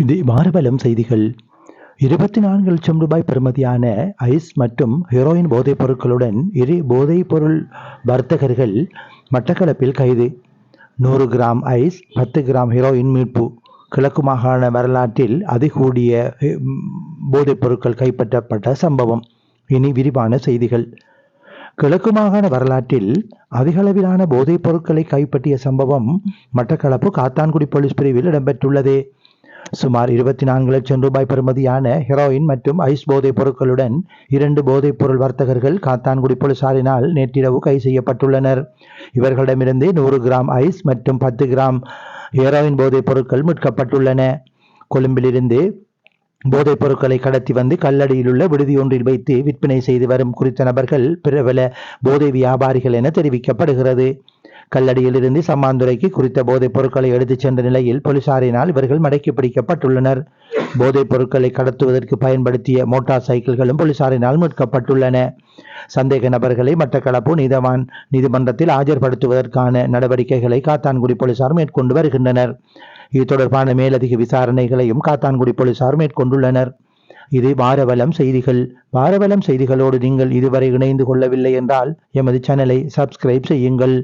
இது மாறுபலம் செய்திகள். இருபத்தி நான்கு லட்சம் ரூபாய் பெறுமதியான ஐஸ் மற்றும் ஹெரோயின் போதைப் பொருட்களுடன் இரு போதைப் பொருள் வர்த்தகர்கள் மட்டக்களப்பில் கைது. நூறு கிராம் ஐஸ் பத்து கிராம் ஹெரோயின் மீட்பு. கிழக்கு மாகாண வரலாற்றில் அதிகூடிய போதைப் பொருட்கள் கைப்பற்றப்பட்ட சம்பவம். இனி விரிவான செய்திகள். கிழக்கு மாகாண வரலாற்றில் அதிகளவிலான போதைப் பொருட்களை கைப்பற்றிய சம்பவம் மட்டக்களப்பு காத்தான்குடி போலீஸ் பிரிவில் இடம்பெற்றுள்ளது. சுமார் இருபத்தி நான்கு லட்சம் ரூபாய் பெறுமதியான ஹெரோயின் மற்றும் ஐஸ் போதைப் பொருட்களுடன் இரண்டு போதைப் பொருள் வர்த்தகர்கள் காத்தான்குடி போலீசாரினால் நேற்றிரவு கைது செய்யப்பட்டுள்ளனர். இவர்களிடமிருந்து நூறு கிராம் ஐஸ் மற்றும் பத்து கிராம் ஹெரோயின் போதைப் பொருட்கள் மீட்கப்பட்டுள்ளன. கொழும்பிலிருந்து போதைப் பொருட்களை கடத்தி வந்து கல்லடியில் உள்ள விடுதி ஒன்றில் வைத்து விற்பனை செய்து வரும் குறித்த நபர்கள் பிரபல போதை வியாபாரிகள் என தெரிவிக்கப்படுகிறது. கல்லடியிலிருந்து சம்மாந்துறைக்கு குறித்த போதைப் பொருட்களை எடுத்துச் சென்ற நிலையில் போலீசாரினால் இவர்கள் மடக்கி பிடிக்கப்பட்டுள்ளனர். போதைப் பொருட்களை கடத்துவதற்கு பயன்படுத்திய மோட்டார் சைக்கிள்களும் போலீசாரினால் மீட்கப்பட்டுள்ளன. சந்தேக நபர்களை மட்டக்களப்பு நீதவான் நீதிமன்றத்தில் ஆஜர்படுத்துவதற்கான நடவடிக்கைகளை காத்தான்குடி போலீசார் மேற்கொண்டு வருகின்றனர். இது தொடர்பான மேலதிக விசாரணைகளையும் காத்தான்குடி போலீசார் மேற்கொண்டுள்ளனர். இது வாரவலம் செய்திகள். வாரவலம் செய்திகளோடு நீங்கள் இதுவரை இணைந்து கொள்ளவில்லை என்றால் எமது சேனலை சப்ஸ்கிரைப் செய்யுங்கள்.